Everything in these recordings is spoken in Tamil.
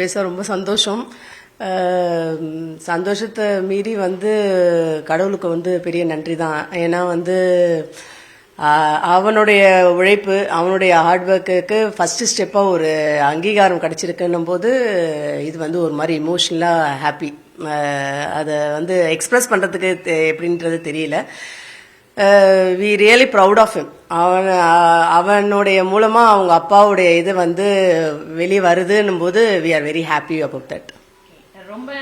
பேச ரொம்ப சந்தோஷம். சந்தோஷத்தை மீறி வந்து கடவுளுக்கு வந்து பெரிய நன்றி தான் ஏன்னா வந்து அவனுடைய உழைப்பு அவனுடைய ஹார்ட் ஒர்க்குக்கு ஃபர்ஸ்ட் ஸ்டெப்பாக ஒரு அங்கீகாரம் கிடைச்சிருக்குன்னும் போது இது வந்து ஒரு மாதிரி இமோஷனலாக ஹாப்பி அதை வந்து எக்ஸ்பிரஸ் பண்ணுறதுக்கு எப்படின்றது தெரியல. We really proud of him அவன் uh, அவனுடைய மூலமா அவங்க அப்பாவுடைய இது வந்து வெளியே வருதுன்னும் போது we are very happy about that ரொம்ப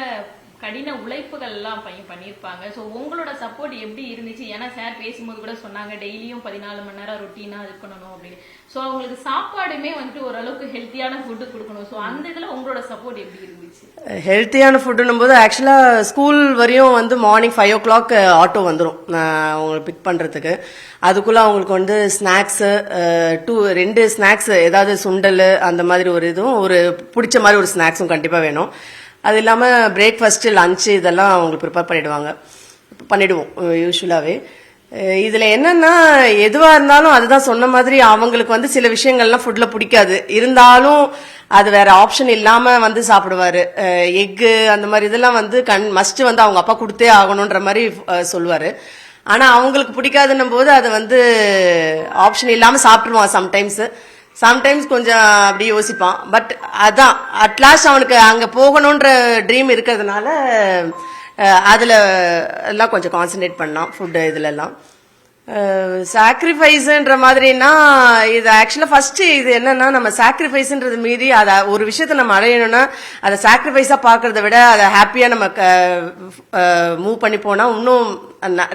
கடின உழைப்புகள் எல்லாம் பையன் பண்ணியிருப்பாங்க. ஸோ உங்களோட சப்போர்ட் எப்படி இருந்துச்சு? ஏன்னா சார் பேசும்போது கூட சொன்னாங்க டெய்லியும் பதினாலு மணி நேரம் ரொட்டீனாக இது பண்ணணும் அப்படின்னு. ஸோ அவங்களுக்கு சாப்பாடுமே வந்துட்டு ஓரளவுக்கு ஹெல்த்தியான ஃபுட்டு கொடுக்கணும். ஸோ அந்த இதில் உங்களோட சப்போர்ட் எப்படி இருந்துச்சு? ஹெல்த்தியான ஃபுட்டுன்னும் போது ஆக்சுவலாக ஸ்கூல் வரையும் வந்து morning five o'clock auto வந்துடும் அவங்களை பிக் பண்ணுறதுக்கு அதுக்குள்ளே அவங்களுக்கு வந்து ஸ்நாக்ஸு டூ ரெண்டு ஸ்நாக்ஸ் ஏதாவது சுண்டல் அந்த மாதிரி ஒரு இதுவும் ஒரு பிடிச்ச மாதிரி ஒரு ஸ்நாக்ஸும் கண்டிப்பாக வேணும். அது இல்லாமல் பிரேக்ஃபாஸ்ட்டு லஞ்சு இதெல்லாம் அவங்களுக்கு ப்ரிப்பேர் பண்ணிடுவாங்க. பண்ணிவிடுவோம் யூஸ்வலாகவே இதில் என்னென்னா எதுவாக இருந்தாலும் அதுதான் சொன்ன மாதிரி அவங்களுக்கு வந்து சில விஷயங்கள்லாம் ஃபுட்டில் பிடிக்காது. இருந்தாலும் அது வேற ஆப்ஷன் இல்லாமல் வந்து சாப்பிடுவாரு. எக்கு அந்த மாதிரி இதெல்லாம் வந்து கண் மஸ்ட் வந்து அவங்க அப்பா கொடுத்தே ஆகணுன்ற மாதிரி சொல்லுவார். ஆனால் அவங்களுக்கு பிடிக்காதுன்னும் போது அதை வந்து ஆப்ஷன் இல்லாமல் சாப்பிட்ருவான் சம்டைம்ஸு சம்டைம்ஸ் கொஞ்சம் அப்படி யோசிப்பான். பட் அதான் அட்லாஸ்ட் அவனுக்கு அங்கே போகணுன்ற ட்ரீம் இருக்கிறதுனால அதில் எல்லாம் கொஞ்சம் கான்சென்ட்ரேட் பண்ணான் ஃபுட்டு இதுலெல்லாம். சாக்ரிஃபைஸுன்ற மாதிரினா இது ஆக்சுவலாக ஃபஸ்ட்டு இது என்னன்னா நம்ம சாக்ரிஃபைஸுன்றது மீறி அதை ஒரு விஷயத்த நம்ம அடையணும்னா அதை சாக்ரிஃபைஸாக பார்க்கறத விட அதை ஹாப்பியாக நம்ம மூவ் பண்ணி போனால் இன்னும் ந-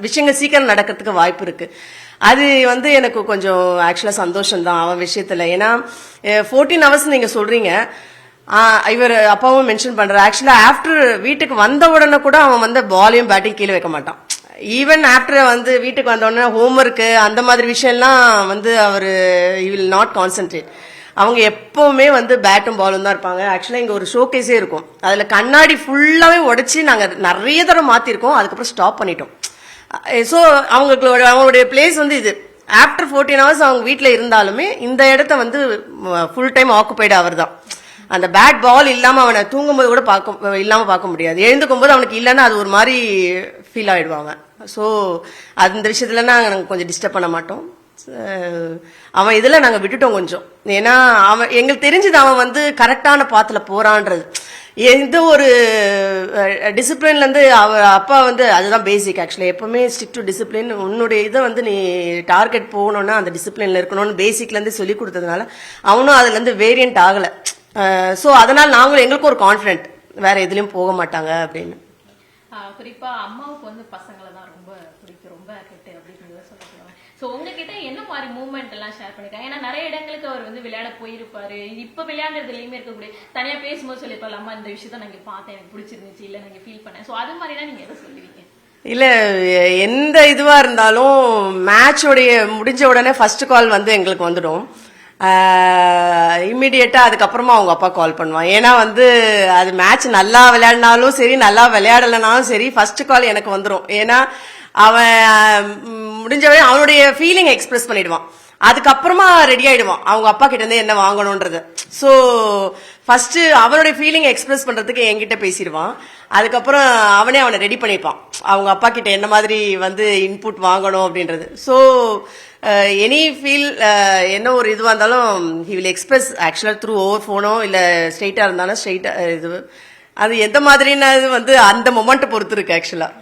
விஷயங்கள் சீக்கிரம் நடக்கிறதுக்கு வாய்ப்பு இருக்குது அது வந்து எனக்கு கொஞ்சம் ஆக்சுவலாக சந்தோஷம் தான் அவன் விஷயத்துல. ஏன்னா ஃபோர்டீன் ஹவர்ஸ் நீங்க சொல்றீங்க. இவர் அப்பாவும் மென்ஷன் பண்ற ஆக்சுவலா ஆஃப்டர் வீட்டுக்கு வந்த உடனே கூட அவன் வந்து பாலையும் பேட்டிங் கீழே வைக்க மாட்டான். ஈவன் ஆஃப்டர் வந்து வீட்டுக்கு வந்த உடனே ஹோம்ஒர்க்கு அந்த மாதிரி விஷயம்லாம் வந்து அவர் வில் நாட் கான்சென்ட்ரேட் அவங்க எப்பவுமே வந்து பேட்டும் பாலும் தான் இருப்பாங்க. ஆக்சுவலாக இங்கே ஒரு ஷோகேஸே இருக்கும். அதில் கண்ணாடி ஃபுல்லாகவே உடச்சி நாங்கள் நிறைய தடவை மாற்றிருக்கோம் அதுக்கப்புறம் ஸ்டாப் பண்ணிட்டோம். ஸோ அவங்களுக்கு அவங்களுடைய பிளேஸ் வந்து இது. ஆஃப்டர் ஃபோர்டீன் ஹவர்ஸ் அவங்க வீட்டில் இருந்தாலுமே இந்த இடத்த வந்து ஃபுல் டைம் ஆக்குபைடு அவர் தான் அந்த பேட் பால் இல்லாமல் அவனை தூங்கும்போது கூட பார்க்க இல்லாமல் பார்க்க முடியாது. எழுந்துக்கும் போது அவனுக்கு இல்லைன்னா அது ஒரு மாதிரி ஃபீல் ஆகிடுவாங்க ஸோ அந்த விஷயத்துல நாங்கள் கொஞ்சம் டிஸ்டர்ப் பண்ண மாட்டோம். அவன் இதில் நாங்கள் விட்டுட்டோம் கொஞ்சம். ஏன்னா அவன் எங்களுக்கு தெரிஞ்சது அவன் வந்து கரெக்டான பாத்தில் போகிறான்றது எந்த ஒரு டிசிப்ளின்லேருந்து அவ அப்பா வந்து அதுதான் பேசிக் ஆக்சுவலி எப்போவுமே ஸ்டிக் டு டிசிப்ளின் உன்னுடைய இதை வந்து நீ டார்கெட் போகணும்னா அந்த டிசிப்ளின்ல இருக்கணும்னு பேசிக்லேருந்து சொல்லி கொடுத்ததுனால அவனும் அதுலேருந்து வேரியண்ட் ஆகலை. ஸோ அதனால் நாங்களும் எங்களுக்கும் ஒரு கான்ஃபிடென்ட் வேற எதுலேயும் போக மாட்டாங்க அப்படின்னு. குறிப்பாக அம்மாவுக்கு வந்து பசங்களை தான் ரொம்ப பிடிக்கும் ரொம்ப கெட்டு அப்படின்னு சொல்லப்படுவாங்க ஸோ உங்ககிட்ட என்ன மாதிரி மூவ்மெண்ட் எல்லாம் ஷேர் பண்ணிருக்காங்க? ஏன்னா நிறைய இடங்களுக்கு அவர் வந்து விளையாட போயிருப்பாரு. இப்ப விளையாடுறதுலயுமே இருக்கக்கூடிய தனியா பேசும்போது சொல்லியிருப்பாரு அம்மா இந்த விஷயத்த நான் பார்த்தேன். எனக்கு பிடிச்சிருந்துச்சு. இல்ல நாங்கள் ஃபீல் பண்ணேன். ஸோ அது மாதிரிலாம் நீங்க எதை சொல்லுவீங்க? இல்லை எந்த இதுவாக இருந்தாலும் மேட்சோடைய முடிஞ்ச உடனே ஃபர்ஸ்ட் கால் வந்து எங்களுக்கு வந்துடும். இம்மிடியட்டாக அதுக்கப்புறமா அவங்க அப்பா கால் பண்ணுவான் ஏன்னா வந்து அது மேட்ச் நல்லா விளையாடினாலும் சரி நல்லா விளையாடலைனாலும் சரி ஃபர்ஸ்ட் கால் எனக்கு வந்துடும் ஏன்னா அவன் முடிஞ்சவரை முடிஞ்ச அவனுடைய ஃபீலிங் எக்ஸ்பிரஸ் பண்ணிடுவான். அதுக்கப்புறமா ரெடி ஆயிடுவான். அவங்க அப்பா கிட்ட இருந்து என்ன வாங்கணும்ன்றது ஸோ ஃபர்ஸ்ட் அவனுடைய ஃபீலிங் எக்ஸ்பிரஸ் பண்றதுக்கு என்கிட்ட பேசிடுவான். அதுக்கப்புறம் அவனே அவனை ரெடி பண்ணிப்பான். அவங்க அப்பா கிட்ட என்ன மாதிரி வந்து இன்புட் வாங்கணும் அப்படின்றது. ஸோ எனி ஃபீல் என்ன ஒரு இதுவாக இருந்தாலும் ஹி வில் எக்ஸ்பிரஸ் ஆக்சுவலாக த்ரூ ஓவர் ஃபோனோ இல்லை ஸ்ட்ரெயிட்டாக இருந்தாலும் ஸ்ட்ரெயிட்டாக இது அது எந்த மாதிரினா வந்து அந்த மொமெண்ட்டை பொறுத்து இருக்கு ஆக்சுவலாக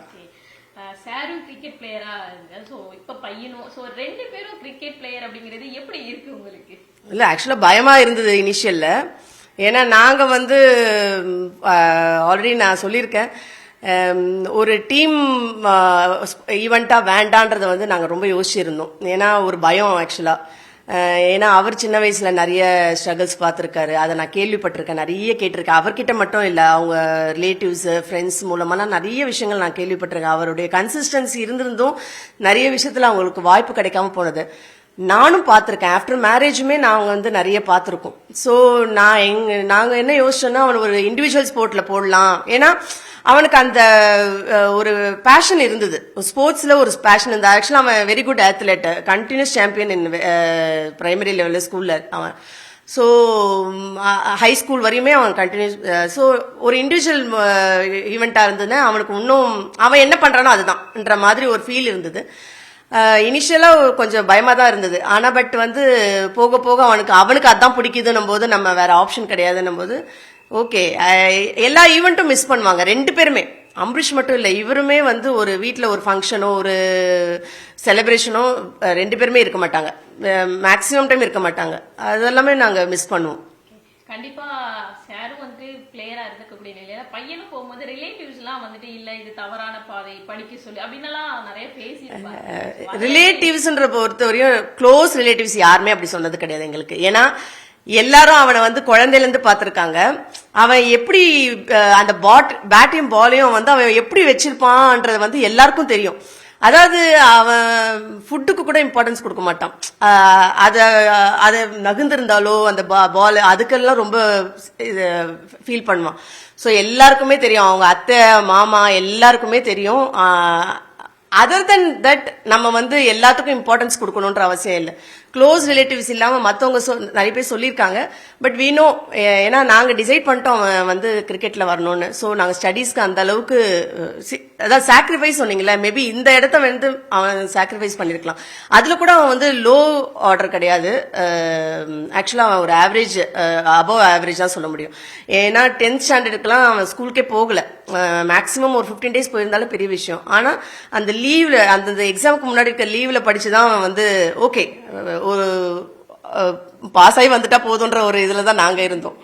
கிரிக்கெட் பிளேயரா இருங்க ஸோ இப்ப பையனும் ஸோ ரெண்டு பேரும் கிரிக்கெட் பிளேயர் அப்படிங்கிறது எப்படி இருக்கு உங்களுக்கு? இல்ல ஆக்சுவலா பயமா இருந்தது இனிஷியல்ல ஏன்னா நாங்க வந்து ஆல்ரெடி நான் சொல்லியிருக்கேன். ஒரு டீம் ஈவெண்ட்டாக வேண்டான்றதை வந்து நாங்கள் ரொம்ப யோசிச்சிருந்தோம். ஏன்னா ஒரு பயம் ஆக்சுவலாக ஏன்னா அவர் சின்ன வயசுல நிறைய ஸ்ட்ரகிள்ஸ் பார்த்துருக்காரு. அதை நான் கேள்விப்பட்டிருக்கேன். நிறைய கேட்டிருக்கேன். அவர்கிட்ட மட்டும் இல்லை அவங்க ரிலேட்டிவ்ஸ் ஃப்ரெண்ட்ஸ் மூலமாலாம் நிறைய விஷயங்கள் நான் கேள்விப்பட்டிருக்கேன். அவருடைய கன்சிஸ்டன்சி இருந்திருந்தும் நிறைய விஷயத்துல அவங்களுக்கு வாய்ப்பு கிடைக்காம போனது. நானும் பார்த்துருக்கேன். ஆஃப்டர் மேரேஜுமே நாங்கள் வந்து நிறைய பார்த்துருக்கோம். ஸோ நான் எங் நாங்கள் என்ன யோசிச்சோன்னா அவனை ஒரு இண்டிவிஜுவல் ஸ்போர்ட்டில் போடலாம். ஏன்னா அவனுக்கு அந்த ஒரு பேஷன் இருந்தது. ஸ்போர்ட்ஸில் ஒரு பேஷன் இருந்தது. ஆக்சுவலாக அவன் very good athlete continuous champion in primary லெவலில் ஸ்கூலில் அவன். ஸோ ஹை ஸ்கூல் வரையுமே அவன் கண்டினியூஸ் ஸோ ஒரு இண்டிவிஜுவல் ஈவெண்ட்டாக இருந்ததுன்னா அவனுக்கு இன்னும் அவன் என்ன பண்ணுறானோ அதுதான்ன்ற மாதிரி ஒரு ஃபீல் இருந்தது. இனிஷியலாக கொஞ்சம் பயமாக தான் இருந்தது. ஆனால் பட் வந்து போக போக அவனுக்கு அவனுக்கு அதான் பிடிக்குதுன்னும் போது நம்ம வேற ஆப்ஷன் கிடையாதுன்னும் போது ஓகே எல்லா ஈவெண்ட்டும் மிஸ் பண்ணுவாங்க ரெண்டு பேருமே. அம்பரீஷ் மட்டும் இல்லை இவருமே வந்து ஒரு வீட்டில் ஒரு ஃபங்க்ஷனோ ஒரு செலிப்ரேஷனோ ரெண்டு பேருமே இருக்க மாட்டாங்க. மேக்ஸிமம் டைம் இருக்க மாட்டாங்க. அதெல்லாமே நாங்கள் மிஸ் பண்ணுவோம். கண்டிப்பா சாரும் வந்து பிளேயரா இருக்கக்கூடிய நிலையில பையனும் போகும்போது ரிலேட்டிவ்ஸ் எல்லாம் வந்துட்டு இல்ல இது தவறான பாதை படிக்க சொல்லி அப்படின்னு நிறைய பேசி ரிலேட்டிவ்ஸ்ன்ற பொறுத்தவரையும் க்ளோஸ் ரிலேட்டிவ்ஸ் யாருமே அப்படி சொன்னது கிடையாது எங்களுக்கு. ஏன்னா எல்லாரும் அவனை வந்து குழந்தையில இருந்து பார்த்திருக்காங்க. அவன் எப்படி அந்த பாட் பேட்டையும் பாலையும் வந்து அவன் எப்படி வச்சிருப்பான்றது வந்து எல்லாருக்கும் தெரியும். அதாவது அவன் ஃபுட்டுக்கு கூட இம்பார்ட்டன்ஸ் கொடுக்க மாட்டான். அதை அதை நகுந்திருந்தாலோ அந்த பால் அதுக்கெல்லாம் ரொம்ப இது ஃபீல் பண்ணுவான். ஸோ எல்லாருக்குமே தெரியும். அவங்க அத்தை மாமா எல்லாருக்குமே தெரியும். அதர் தென் தட் நம்ம வந்து எல்லாத்துக்கும் இம்பார்ட்டன்ஸ் கொடுக்கணுன்ற அவசியம் இல்லை. க்ளோஸ் ரிலேட்டிவ்ஸ் இல்லாமல் மற்றவங்க சொ நிறைய பேர் சொல்லியிருக்காங்க. பட் வீணோ ஏன்னா நாங்கள் டிசைட் பண்ணிட்டோம் அவன் வந்து கிரிக்கெட்டில் வரணும்னு. ஸோ நாங்கள் ஸ்டடீஸ்க்கு அந்த அளவுக்கு சி- அதாவது சாக்ரிஃபைஸ் சொன்னீங்களே மேபி இந்த இடத்த வந்து அவன் சாக்ரிஃபைஸ் பண்ணியிருக்கலாம் அதில் கூட அவன் வந்து லோ ஆர்டர் கிடையாது. ஆக்சுவலாக அவன் ஒரு ஆவரேஜ் அபவ் ஆவரேஜ் தான் சொல்ல முடியும். ஏன்னா டென்த் ஸ்டாண்டர்டுக்குலாம் அவன் ஸ்கூலுக்கே போகல. மேக்ஸிமம் ஒரு ஃபிஃப்டீன் டேஸ் போயிருந்தாலும் பெரிய விஷயம். ஆனால் அந்த லீவில் அந்த எக்ஸாமுக்கு முன்னாடி இருக்க லீவில் படித்து தான் அவன் வந்து ஓகே ஒரு பாஸ் ஆகி வந்துட்டா போதுன்ற ஒரு இதில் தான் நாங்கள் இருந்தோம்.